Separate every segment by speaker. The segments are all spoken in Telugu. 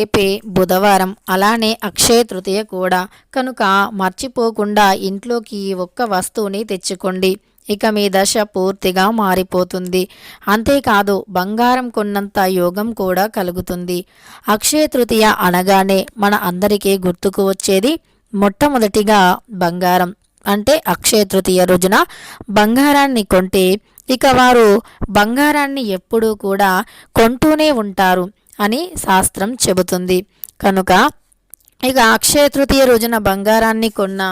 Speaker 1: రేపే బుధవారం. అలానే అక్షయ తృతీయ కూడా. కనుక మర్చిపోకుండా ఇంట్లోకి ఈ ఒక్క వస్తువుని తెచ్చుకోండి. ఇక మీ దశ పూర్తిగా మారిపోతుంది. అంతేకాదు బంగారం కొన్నంత యోగం కూడా కలుగుతుంది. అక్షయ తృతీయ అనగానే మన అందరికీ గుర్తుకు వచ్చేది మొట్టమొదటిగా బంగారం. అంటే అక్షయ తృతీయ రోజున బంగారాన్ని కొంటే ఇక వారు బంగారాన్ని ఎప్పుడూ కూడా కొంటూనే ఉంటారు. అని శాస్త్రం చెబుతుంది. కనుక ఇక అక్షయ తృతీయ రోజున బంగారాన్ని కొన్నా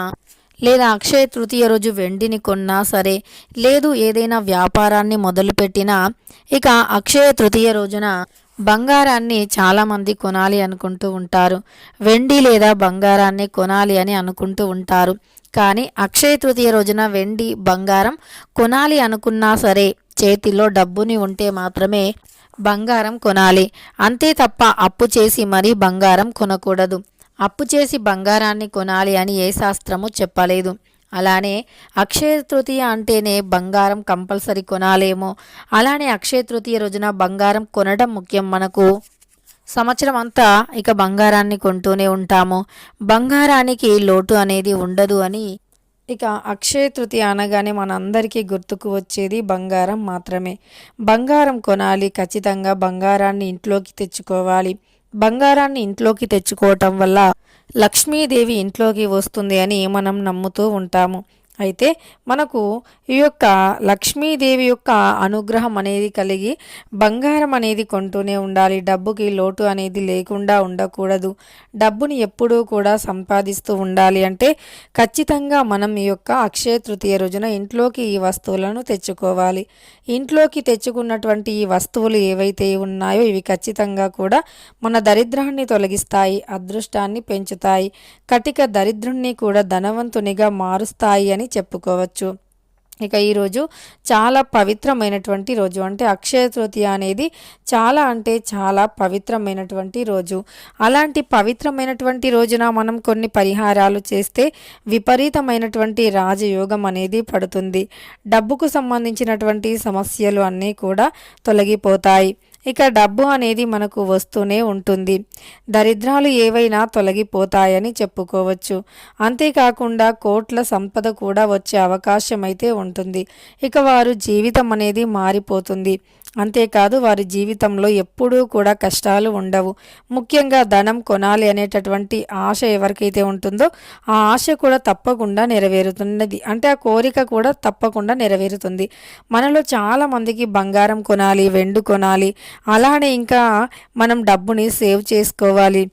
Speaker 1: లేదా అక్షయ తృతీయ రోజు వెండిని కొన్నా సరే లేదు ఏదైనా వ్యాపారాన్ని మొదలుపెట్టినా ఇక అక్షయ తృతీయ రోజున బంగారాన్ని చాలామంది కొనాలి అనుకుంటూ ఉంటారు. వెండి లేదా బంగారాన్ని కొనాలి అని అనుకుంటూ ఉంటారు. కానీ అక్షయ తృతీయ రోజున వెండి బంగారం కొనాలి అనుకున్నా సరే చేతిలో డబ్బుని ఉంటే మాత్రమే బంగారం కొనాలి. అంతే తప్ప అప్పు చేసి మరీ బంగారం కొనకూడదు. అప్పు చేసి బంగారాన్ని కొనాలి అని ఏ శాస్త్రము చెప్పలేదు. అలానే అక్షయ తృతీయ అంటేనే బంగారం కంపల్సరీ కొనాలేమో. అలానే అక్షయ తృతీయ రోజున బంగారం కొనడం ముఖ్యం మనకు. సంవత్సరం అంతా ఇక బంగారాన్ని కొంటూనే ఉంటాము. బంగారానికి లోటు అనేది ఉండదు అని ఇక అక్షయ తృతీయ అనగానే మనందరికీ గుర్తుకు వచ్చేది బంగారం మాత్రమే. బంగారం కొనాలి ఖచ్చితంగా బంగారాన్ని ఇంట్లోకి తెచ్చుకోవాలి. బంగారాన్ని ఇంట్లోకి తెచ్చుకోవటం వల్ల లక్ష్మీదేవి ఇంట్లోకి వస్తుంది అని మనం నమ్ముతూ ఉంటాము. అయితే మనకు ఈ యొక్క లక్ష్మీదేవి యొక్క అనుగ్రహం అనేది కలిగి బంగారం అనేది కొంటూనే ఉండాలి. డబ్బుకి లోటు అనేది లేకుండా ఉండకూడదు. డబ్బుని ఎప్పుడూ కూడా సంపాదిస్తూ ఉండాలి అంటే ఖచ్చితంగా మనం ఈ యొక్క అక్షయ తృతీయ రోజున ఇంట్లోకి ఈ వస్తువులను తెచ్చుకోవాలి. ఇంట్లోకి తెచ్చుకున్నటువంటి ఈ వస్తువులు ఏవైతే ఉన్నాయో ఇవి ఖచ్చితంగా కూడా మన దరిద్రాన్ని తొలగిస్తాయి అదృష్టాన్ని పెంచుతాయి. కటిక దరిద్రుణ్ణి కూడా ధనవంతునిగా మారుస్తాయి అని చెప్పుకోవచ్చు. ఇక ఈరోజు చాలా పవిత్రమైనటువంటి రోజు. అంటే అక్షయ తృతీయ అనేది చాలా అంటే చాలా పవిత్రమైనటువంటి రోజు. అలాంటి పవిత్రమైనటువంటి రోజున మనం కొన్ని పరిహారాలు చేస్తే విపరీతమైనటువంటి రాజయోగం అనేది పడుతుంది. డబ్బుకు సంబంధించినటువంటి సమస్యలు అన్నీ కూడా తొలగిపోతాయి. ఇక డబ్బు అనేది మనకు వస్తూనే ఉంటుంది. దరిద్రాలు ఏవైనా తొలగిపోతాయని చెప్పుకోవచ్చు. అంతేకాకుండా కోట్ల సంపద కూడా వచ్చే అవకాశం అయితే ఉంటుంది. ఇక వారు జీవితం అనేది మారిపోతుంది. అంతేకాదు వారి జీవితంలో ఎప్పుడూ కూడా కష్టాలు ఉండవు. ముఖ్యంగా ధనం కొనాలి అనేటటువంటి ఆశ ఎవరికైతే ఉంటుందో ఆ ఆశ కూడా తప్పకుండా నెరవేరుతున్నది. అంటే ఆ కోరిక కూడా తప్పకుండా నెరవేరుతుంది. మనలో చాలా మందికి బంగారం కొనాలి వెండు కొనాలి అలానే ఇంకా మనం డబ్బుని సేవ్ చేసుకోవాలి.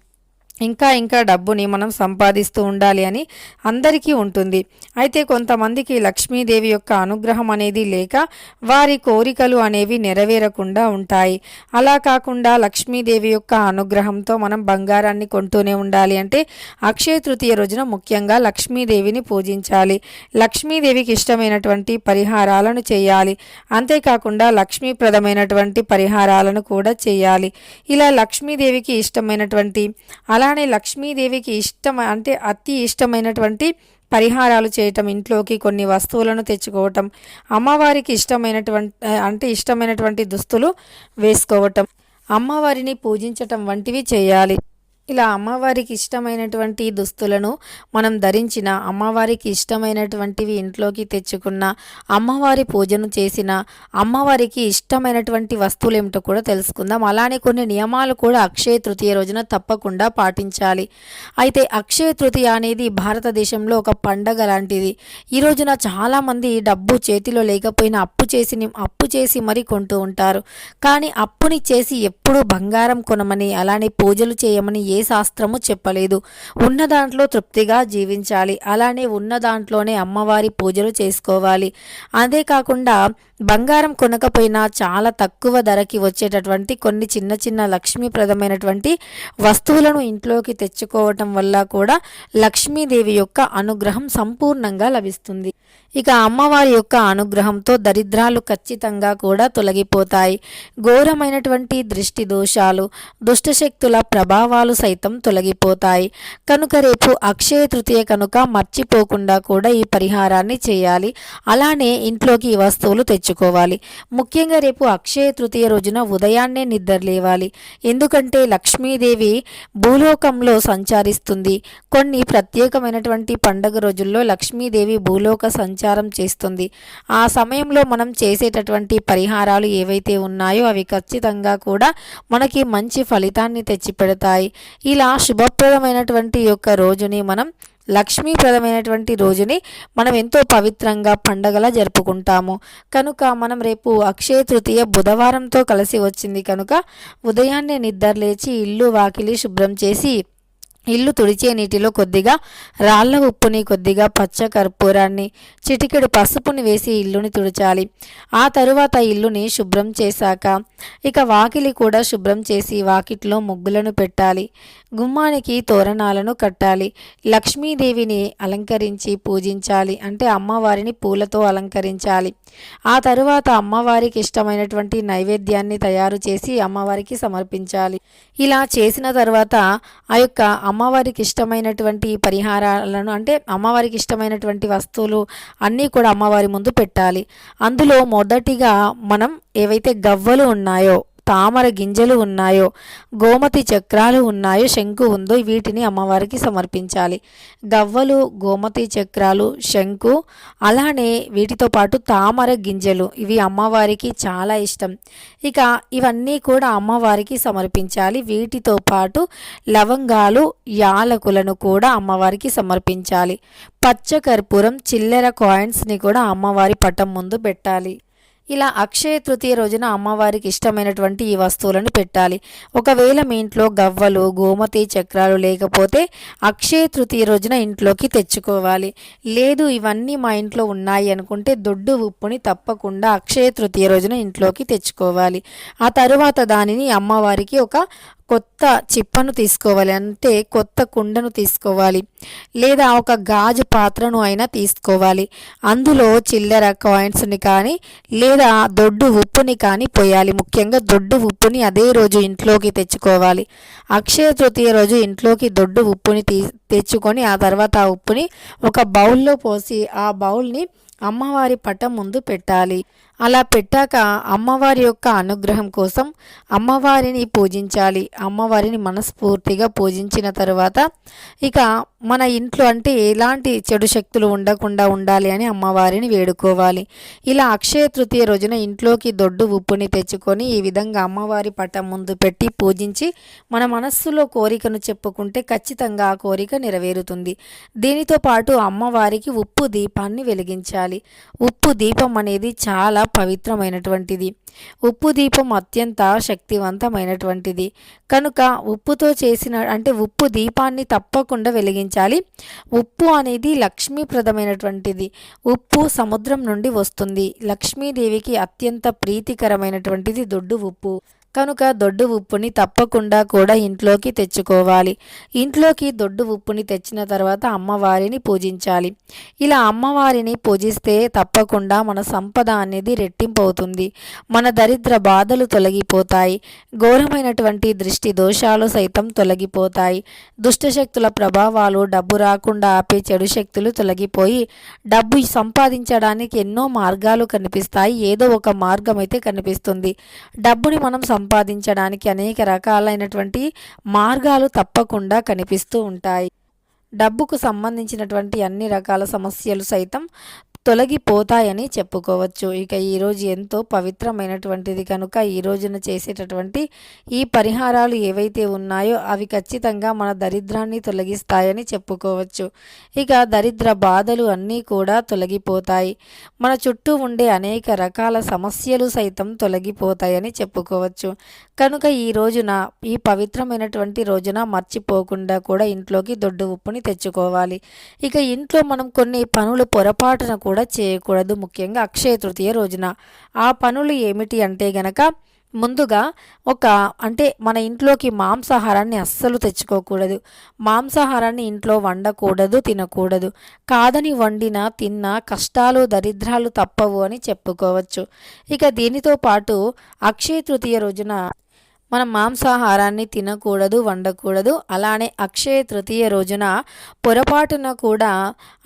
Speaker 1: ఇంకా ఇంకా డబ్బుని మనం సంపాదిస్తూ ఉండాలి అని అందరికీ ఉంటుంది. అయితే కొంతమందికి లక్ష్మీదేవి యొక్క అనుగ్రహం అనేది లేక వారి కోరికలు అనేవి నెరవేరకుండా ఉంటాయి. అలా కాకుండా లక్ష్మీదేవి యొక్క అనుగ్రహంతో మనం బంగారాన్ని కొంటూనే ఉండాలి అంటే అక్షయ తృతీయ రోజున ముఖ్యంగా లక్ష్మీదేవిని పూజించాలి. లక్ష్మీదేవికి ఇష్టమైనటువంటి పరిహారాలను చేయాలి. అంతేకాకుండా లక్ష్మీప్రదమైనటువంటి పరిహారాలను కూడా చేయాలి. ఇలా లక్ష్మీదేవికి ఇష్టమైనటువంటి అలా అలానే లక్ష్మీదేవికి ఇష్టం అంటే అతి ఇష్టమైనటువంటి పరిహారాలు చేయటం ఇంట్లోకి కొన్ని వస్తువులను తెచ్చుకోవటం అమ్మవారికి ఇష్టమైనటువంటి అంటే ఇష్టమైనటువంటి దుస్తులు వేసుకోవటం అమ్మవారిని పూజించటం వంటివి చేయాలి. ఇలా అమ్మవారికి ఇష్టమైనటువంటి దుస్తులను మనం ధరించిన అమ్మవారికి ఇష్టమైనటువంటివి ఇంట్లోకి తెచ్చుకున్న అమ్మవారి పూజను చేసిన అమ్మవారికి ఇష్టమైనటువంటి వస్తువులు ఏమిటో కూడా తెలుసుకుందాం. అలానే కొన్ని నియమాలు కూడా అక్షయ తృతీయ రోజున తప్పకుండా పాటించాలి. అయితే అక్షయ తృతీయ అనేది భారతదేశంలో ఒక పండగ లాంటిది. ఈ రోజున చాలామంది డబ్బు చేతిలో లేకపోయినా అప్పు చేసి అప్పు చేసి మరీ కొంటూ ఉంటారు. కానీ అప్పుని చేసి ఎప్పుడూ బంగారం కొనమని అలానే పూజలు చేయమని ఏ శాస్త్రము చెప్పలేదు. ఉన్న దాంట్లో తృప్తిగా జీవించాలి. అలానే ఉన్న దాంట్లోనే అమ్మవారి పూజలు చేసుకోవాలి. అదే కాకుండా బంగారం కొనకపోయినా చాలా తక్కువ ధరకి వచ్చేటటువంటి కొన్ని చిన్న చిన్న లక్ష్మీప్రదమైనటువంటి వస్తువులను ఇంట్లోకి తెచ్చుకోవటం వల్ల కూడా లక్ష్మీదేవి యొక్క అనుగ్రహం సంపూర్ణంగా లభిస్తుంది. ఇక అమ్మవారి యొక్క అనుగ్రహంతో దరిద్రాలు ఖచ్చితంగా కూడా తొలగిపోతాయి. ఘోరమైనటువంటి దృష్టి దోషాలు దుష్టశక్తుల ప్రభావాలు సైతం తొలగిపోతాయి. కనుక రేపు అక్షయ తృతీయ కనుక మర్చిపోకుండా కూడా ఈ పరిహారాన్ని చేయాలి. అలానే ఇంట్లోకి ఈ వస్తువులు తెచ్చుకోవాలి. ముఖ్యంగా రేపు అక్షయ తృతీయ రోజున ఉదయాన్నే నిద్ర లేవాలి. ఎందుకంటే లక్ష్మీదేవి భూలోకంలో సంచారిస్తుంది. కొన్ని ప్రత్యేకమైనటువంటి పండగ రోజుల్లో లక్ష్మీదేవి భూలోక సంచారం చేస్తుంది. ఆ సమయంలో మనం చేసేటటువంటి పరిహారాలు ఏవైతే ఉన్నాయో అవి ఖచ్చితంగా కూడా మనకి మంచి ఫలితాన్ని తెచ్చిపెడతాయి. ఇలా శుభప్రదమైనటువంటి యొక్క రోజుని మనం లక్ష్మీప్రదమైనటువంటి రోజుని మనం ఎంతో పవిత్రంగా పండగలా జరుపుకుంటాము. కనుక మనం రేపు అక్షయ తృతీయ బుధవారంతో కలిసి వచ్చింది కనుక ఉదయాన్నే నిద్ర లేచి ఇల్లు వాకిలి శుభ్రం చేసి ఇల్లు తుడిచే నీటిలో కొద్దిగా రాళ్ళ ఉప్పుని కొద్దిగా పచ్చ కర్పూరాన్ని చిటికెడు పసుపుని వేసి ఇల్లుని తుడిచాలి. ఆ తరువాత ఇల్లుని శుభ్రం చేశాక ఇక వాకిలి కూడా శుభ్రం చేసి వాకిట్లో ముగ్గులను పెట్టాలి. గుమ్మానికి తోరణాలను కట్టాలి. లక్ష్మీదేవిని అలంకరించి పూజించాలి అంటే అమ్మవారిని పూలతో అలంకరించాలి. ఆ తరువాత అమ్మవారికి ఇష్టమైనటువంటి నైవేద్యాన్ని తయారు చేసి అమ్మవారికి సమర్పించాలి. ఇలా చేసిన తర్వాత ఆ యొక్క అమ్మవారికి ఇష్టమైనటువంటి పరిహారాలను అంటే అమ్మవారికి ఇష్టమైనటువంటి వస్తువులు అన్నీ కూడా అమ్మవారి ముందు పెట్టాలి. అందులో మొదటిగా మనం ఏవైతే గవ్వలు ఉన్నాయో తామర గింజలు ఉన్నాయో గోమతి చక్రాలు ఉన్నాయో శంకు ఉందో వీటిని అమ్మవారికి సమర్పించాలి. గవ్వలు గోమతి చక్రాలు శంకు అలానే వీటితో పాటు తామర గింజలు ఇవి అమ్మవారికి చాలా ఇష్టం. ఇక ఇవన్నీ కూడా అమ్మవారికి సమర్పించాలి. వీటితో పాటు లవంగాలు యాలకులను కూడా అమ్మవారికి సమర్పించాలి. పచ్చకర్పూరం చిల్లెర కాయిన్స్ని కూడా అమ్మవారి పటం ముందు పెట్టాలి. ఇలా అక్షయ తృతీయ రోజున అమ్మవారికి ఇష్టమైనటువంటి ఈ వస్తువులను పెట్టాలి. ఒకవేళ మీ ఇంట్లో గవ్వలు గోమతి చక్రాలు లేకపోతే అక్షయ తృతీయ రోజున ఇంట్లోకి తెచ్చుకోవాలి. లేదు ఇవన్నీ మా ఇంట్లో ఉన్నాయి అనుకుంటే దొడ్డు ఉప్పుని తప్పకుండా అక్షయ తృతీయ రోజున ఇంట్లోకి తెచ్చుకోవాలి. ఆ తరువాత దానిని అమ్మవారికి ఒక కొత్త చిప్పను తీసుకోవాలి. అంటే కొత్త కుండను తీసుకోవాలి. లేదా ఒక గాజు పాత్రను అయినా తీసుకోవాలి. అందులో చిల్లర కాయిన్స్ని కానీ లేదా దొడ్డు ఉప్పుని కానీ పోయాలి. ముఖ్యంగా దొడ్డు ఉప్పుని అదే రోజు ఇంట్లోకి తెచ్చుకోవాలి. అక్షయ తృతీయ రోజు ఇంట్లోకి దొడ్డు ఉప్పుని తీ తెచ్చుకొని ఆ తర్వాత ఆ ఉప్పుని ఒక బౌల్లో పోసి ఆ బౌల్ని అమ్మవారి పటం ముందు పెట్టాలి. అలా పెట్టాక అమ్మవారి యొక్క అనుగ్రహం కోసం అమ్మవారిని పూజించాలి. అమ్మవారిని మనస్ఫూర్తిగా పూజించిన తరువాత ఇక మన ఇంట్లో అంటే ఎలాంటి చెడు శక్తులు ఉండకుండా ఉండాలి అని అమ్మవారిని వేడుకోవాలి. ఇలా అక్షయ తృతీయ రోజున ఇంట్లోకి దొడ్డు ఉప్పుని తెచ్చుకొని ఈ విధంగా అమ్మవారి పటం ముందు పెట్టి పూజించి మన మనస్సులో కోరికను చెప్పుకుంటే ఖచ్చితంగా ఆ కోరిక నెరవేరుతుంది. దీనితో పాటు అమ్మవారికి ఉప్పు దీపాన్ని వెలిగించాలి. ఉప్పు దీపం అనేది చాలా పవిత్రమైనటువంటిది. ఉప్పు దీపం అత్యంత శక్తివంతమైనటువంటిది. కనుక ఉప్పుతో చేసిన అంటే ఉప్పు దీపాన్ని తప్పకుండా వెలిగించాలి. ఉప్పు అనేది లక్ష్మీప్రదమైనటువంటిది. ఉప్పు సముద్రం నుండి వస్తుంది. లక్ష్మీదేవికి అత్యంత ప్రీతికరమైనటువంటిది దొడ్డు ఉప్పు. కనుక దొడ్డు ఉప్పుని తప్పకుండా కూడా ఇంట్లోకి తెచ్చుకోవాలి. ఇంట్లోకి దొడ్డు ఉప్పుని తెచ్చిన తర్వాత అమ్మవారిని పూజించాలి. ఇలా అమ్మవారిని పూజిస్తే తప్పకుండా మన సంపద అనేది రెట్టింపు అవుతుంది మన దరిద్ర బాధలు తొలగిపోతాయి. ఘోరమైనటువంటి దృష్టి దోషాలు సైతం తొలగిపోతాయి. దుష్టశక్తుల ప్రభావాలు డబ్బు రాకుండా ఆపే చెడు శక్తులు తొలగిపోయి డబ్బు సంపాదించడానికి ఎన్నో మార్గాలు కనిపిస్తాయి. ఏదో ఒక మార్గం అయితే కనిపిస్తుంది. డబ్బుని మనం సంపాదించడానికి అనేక రకాలైనటువంటి మార్గాలు తప్పకుండా కనిపిస్తూ ఉంటాయి. డబ్బుకు సంబంధించినటువంటి అన్ని రకాల సమస్యలు సైతం తొలగిపోతాయని చెప్పుకోవచ్చు. ఇక ఈరోజు ఎంతో పవిత్రమైనటువంటిది కనుక ఈ రోజున చేసేటటువంటి ఈ పరిహారాలు ఏవైతే ఉన్నాయో అవి ఖచ్చితంగా మన దరిద్రాన్ని తొలగిస్తాయని చెప్పుకోవచ్చు. ఇక దరిద్ర బాధలు అన్నీ కూడా తొలగిపోతాయి. మన చుట్టూ ఉండే అనేక రకాల సమస్యలు సైతం తొలగిపోతాయని చెప్పుకోవచ్చు. కనుక ఈ రోజున ఈ పవిత్రమైనటువంటి రోజున మర్చిపోకుండా కూడా ఇంట్లోకి దొడ్డు ఉప్పుని తెచ్చుకోవాలి. ఇక ఇంట్లో మనం కొన్ని పనులు పొరపాటున కూడా కూడా చేయకూడదు. ముఖ్యంగా అక్షయ తృతీయ రోజున. ఆ పనులు ఏమిటి అంటే గనక ముందుగా ఒక అంటే మన ఇంట్లోకి మాంసాహారాన్ని అస్సలు తెచ్చుకోకూడదు. మాంసాహారాన్ని ఇంట్లో వండకూడదు తినకూడదు. కాదని వండిన తిన్న కష్టాలు దరిద్రాలు తప్పవు అని చెప్పుకోవచ్చు. ఇక దీనితో పాటు అక్షయ తృతీయ రోజున మనం మాంసాహారాన్ని తినకూడదు వండకూడదు. అలానే అక్షయ తృతీయ రోజున పొరపాటున కూడా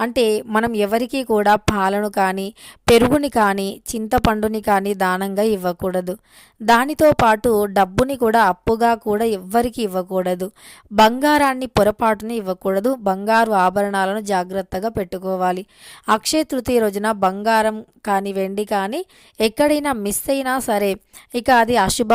Speaker 1: అంటే మనం ఎవరికి కూడా పాలను కానీ పెరుగుని కానీ చింతపండుని కానీ దానంగా ఇవ్వకూడదు. దానితో పాటు డబ్బుని కూడా అప్పుగా కూడా ఎవ్వరికి ఇవ్వకూడదు. బంగారాన్ని పొరపాటున ఇవ్వకూడదు. బంగారు ఆభరణాలను జాగ్రత్తగా పెట్టుకోవాలి. అక్షయ తృతీయ రోజున బంగారం కానీ వెండి కానీ ఎక్కడైనా మిస్ అయినా సరే ఇక అది అశుభ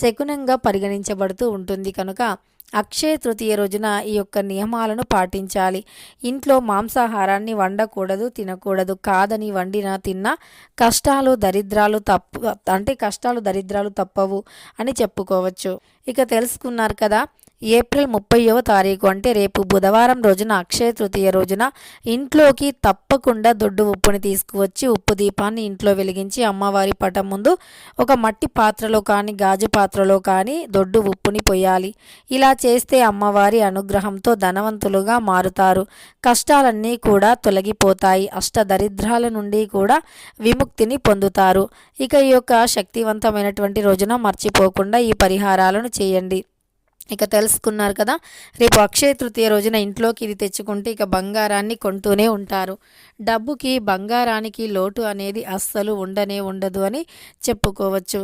Speaker 1: శకునంగా పరిగణించబడుతూ ఉంటుంది. కనుక అక్షయ తృతీయ రోజున ఈ యొక్క నియమాలను పాటించాలి. ఇంట్లో మాంసాహారాన్ని వండకూడదు తినకూడదు. కాదని వండినా తిన్నా కష్టాలు దరిద్రాలు తప్పు అంటే కష్టాలు దరిద్రాలు తప్పవు అని చెప్పుకోవచ్చు. ఇక తెలుసుకున్నారు కదా ఏప్రిల్ ముప్పైవ తారీఖు అంటే రేపు బుధవారం రోజున అక్షయ తృతీయ రోజున ఇంట్లోకి తప్పకుండా దొడ్డు ఉప్పుని తీసుకువచ్చి ఉప్పు దీపాన్ని ఇంట్లో వెలిగించి అమ్మవారి పటం ముందు ఒక మట్టి పాత్రలో కానీ గాజు పాత్రలో కానీ దొడ్డు ఉప్పుని పొయ్యాలి. ఇలా చేస్తే అమ్మవారి అనుగ్రహంతో ధనవంతులుగా మారుతారు. కష్టాలన్నీ కూడా తొలగిపోతాయి. అష్ట దరిద్రాల నుండి కూడా విముక్తిని పొందుతారు. ఇక ఈ యొక్క శక్తివంతమైనటువంటి రోజున మర్చిపోకుండా ఈ పరిహారాలను చేయండి. ఇక తెలుసుకున్నారు కదా రేపు అక్షయ తృతీయ రోజున ఇంట్లోకి ఇది తెచ్చుకుంటే ఇక బంగారాన్ని కొంటూనే ఉంటారు. డబ్బుకి బంగారానికి లోటు అనేది అస్సలు ఉండనే ఉండదు అని చెప్పుకోవచ్చు.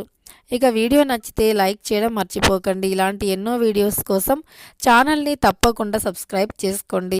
Speaker 1: ఇక వీడియో నచ్చితే లైక్ చేయడం మర్చిపోకండి. ఇలాంటి ఎన్నో వీడియోస్ కోసం ఛానల్ని తప్పకుండా సబ్స్క్రైబ్ చేసుకోండి.